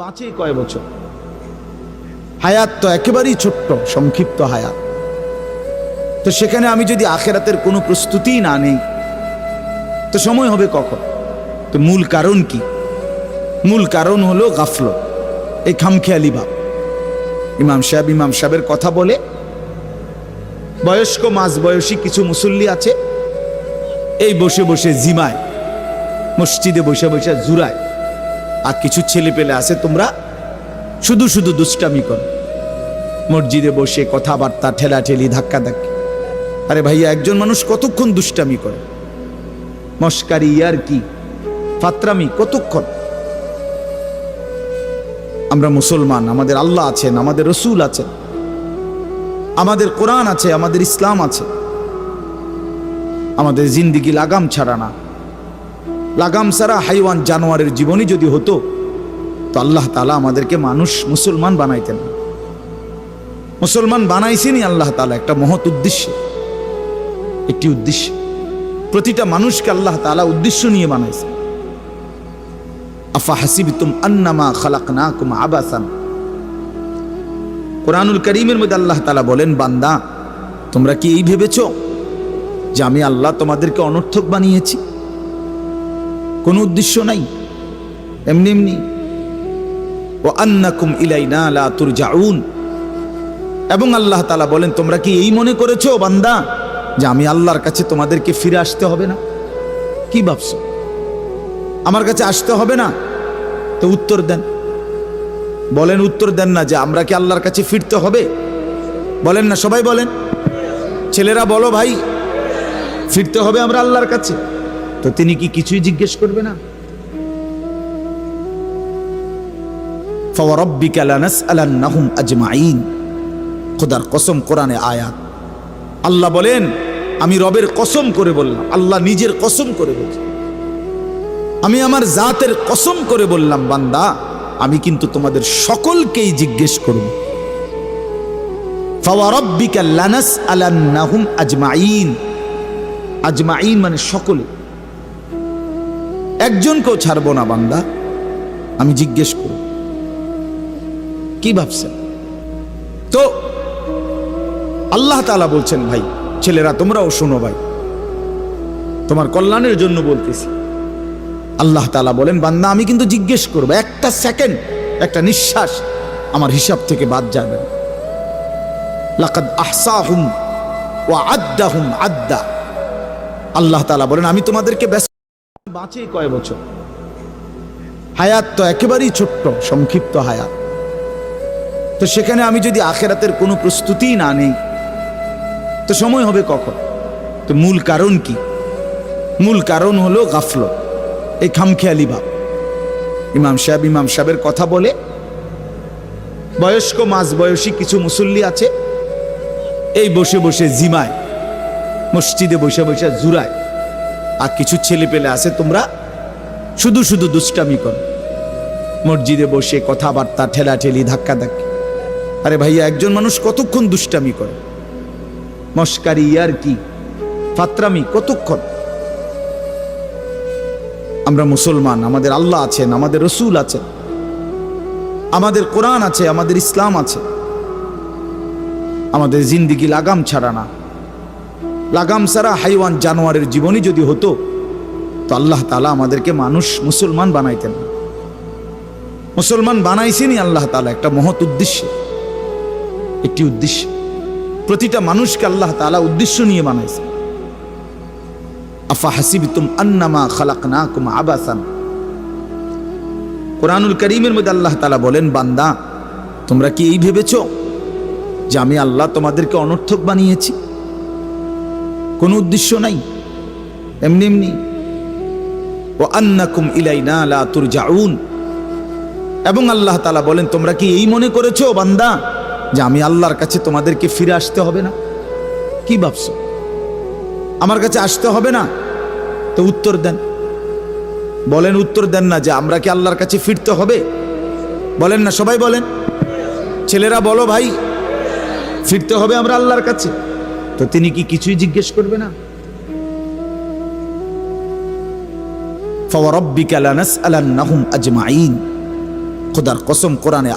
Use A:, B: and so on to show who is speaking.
A: বাঁচে কয় বছর? হায়াত তো একেবারেই ছোট্ট, সংক্ষিপ্ত হায়াত। তো সেখানে আমি যদি আখেরাতের কোনো প্রস্তুতি না নেই, তো সময় হবে কখন? তো মূল কারণ কি? মূল কারণ হলো গাফল এই খামখেয়ালি ভাব। ইমাম সাহেব ইমাম সাহেবের কথা বলে, বয়স্ক মাঝ বয়সী কিছু মুসল্লি আছে, এই বসে বসে জিমায়, মসজিদে বসে বসে জুরায় আর কিছু ছেলে পেলে আছে, তোমরা শুধু শুধু দুষ্টামি করো। মসজিদে বসে কথাবার্তা ঠেলাঠেলি ধাক্কা ধাক্কি আরে ভাইয়া, একজন মানুষ কতক্ষণ দুষ্টামি করে? মস্কারি ইয়ার কি ফাত্রামি, কতক্ষণ? আমরা মুসলমান, আমাদের আল্লাহ আছেন, আমাদের রসুল আছেন, আমাদের কোরআন আছে, আমাদের ইসলাম আছে। আমাদের জিন্দিগি লাগাম ছাড়া না। লাগাম ছাড়া হাইওয়ান জানোয়ারের জীবনই যদি হতো, তো আল্লাহ তালা আমাদেরকে মানুষ মুসলমান বানাইতেন। না মুসলমান বানাইছেনই আল্লাহ তালা একটা মহৎ উদ্দেশ্যে। একটি উদ্দেশ্য। প্রতিটা মানুষকে আল্লাহ তালা উদ্দেশ্য নিয়ে বানাইছে আফা হাসিবিতুম আন্নামা খালাকনাকুম আবাসান। কোরআনুল করিমের মধ্যে আল্লাহ তালা বলেন, বান্দা, তোমরা কি এই ভেবেছ যে আমি আল্লাহ তোমাদেরকে অনর্থক বানিয়েছি? কোনো উদ্দেশ্য নাই। এমনি এমনি। ও আন্নাকুম ইলাইনা লা তুরজাউন। এবং আল্লাহ তালা বলেন, তোমরা কি এই মনে করেছ, বান্দা, যে আমি আল্লাহর কাছে তোমাদেরকে ফিরে আসতে হবে না? কি ভাবছ? আমার কাছে আসতে হবে না? তো উত্তর দেন। বলেন, উত্তর দেন না, যে আমরা কি আল্লাহর কাছে ফিরতে হবে? বলেন না, সবাই বলেন। ছেলেরা বলো, ভাই, ফিরতে হবে আমরা আল্লাহর কাছে? তো তিনি কি কিছুই জিজ্ঞেস করবে না? খোদার কসম কোরআনে আয়াত। আল্লাহ বলেন, আমি রবের কসম করে বললাম, আল্লাহ নিজের কসম করে বলছি। আমি আমার জাতের কসম করে বললাম, বান্দা, আমি কিন্তু তোমাদের সকলকেই জিজ্ঞেস করব। ফাওয়ারব্বিকা আজমাইন আজমাইন মানে সকলে। একজনকেও ছাড়বো না, বান্দা। আমি জিজ্ঞেস করব। কি ভাবছেন? তো, আল্লাহ তালা বলছেন, ভাই, ছেলেরা, তোমরাও শোনো ভাই। তোমার কল্যাণের জন্য বলতেছি। আল্লাহ তালা বলেন, বান্দা, আমি কিন্তু জিজ্ঞেস করব, একটা সেকেন্ড, একটা নিঃশ্বাস আমার হিসাব থেকে বাদ যাবে না। লাকাদ আহসাহুম ও আদ্দাহুম আদ্দা। আল্লাহ তালা বলেন, আমি তোমাদেরকে ব্যস্ত বাঁচে কয় বছর? হায়াত তো একেবারেই ছোট্ট, সংক্ষিপ্ত হায়াত। তো সেখানে আমি যদি আখেরাতের কোনো প্রস্তুতিই না নেই, তো সময় হবে কখন? তো মূল কারণ কি? মূল কারণ হলো গাফল এই খামখেয়ালি ভাব। ইমাম সাহেব ইমাম সাহেবের কথা বলে, বয়স্ক মাঝ বয়সী কিছু মুসল্লি আছে, এই বসে বসে জিমায়, মসজিদে বসে বসে জুরায় আর কিছু ছেলে পেলে আছে, তোমরা শুধু শুধু দুষ্টামি করো। মসজিদে বসে কথাবার্তা, ঠেলাঠেলি ধাক্কা ধাক্কি আরে ভাইয়া, একজন মানুষ কতক্ষণ দুষ্টামি করে? মস্কারি ইয়ার কি ফাত্রামি, কতক্ষণ? আমরা মুসলমান, আমাদের আল্লাহ আছেন, আমাদের রসুল আছেন, আমাদের কোরআন আছে, আমাদের ইসলাম আছে। আমাদের জিন্দিগি লাগাম ছাড়া না। লাগাম ছাড়া হাইওয়ান জানোয়ারের জীবনই যদি হতো, তো আল্লাহ তালা আমাদেরকে মানুষ মুসলমান বানাইতেন না। মুসলমান বানাইছেনই আল্লাহ তালা একটা মহৎ উদ্দেশ্যে। একটি উদ্দেশ্য। প্রতিটা মানুষকে আল্লাহ তালা উদ্দেশ্য নিয়ে বানাইছে আফা হাসিবিতুম আন্নামা খালাকনাকুম আবাসান। কোরআনুল করিমের মধ্যে আল্লাহ তালা বলেন, বান্দা, তোমরা কি এই ভেবেছ যে আমি আল্লাহ তোমাদেরকে অনর্থক বানিয়েছি? কোনো উদ্দেশ্য নাই। এমনি এমনি। ও আন্নাকুম ইলাইনা লা তুরজাউন। এবং আল্লাহ তালা বলেন, তোমরা কি এই মনে করেছ, বান্দা, যে আমি আল্লাহর কাছে তোমাদেরকে ফিরে আসতে হবে না? কি ভাবছ? আমার কাছে আসতে হবে না? তো উত্তর দেন। বলেন, উত্তর দেন না যে আমরা কি আল্লাহর কাছে ফিরতে হবে? বলেন না, সবাই বলেন। ছেলেরা বলো ভাই, ফিরতে হবে আমরা আল্লাহর কাছে? তো তিনি কি কিছুই জিজ্ঞেস করবে না? ফওয়ারব্বিকা লানাসআলান্নাহুম আজমাইন খোদার কসম কোরআনে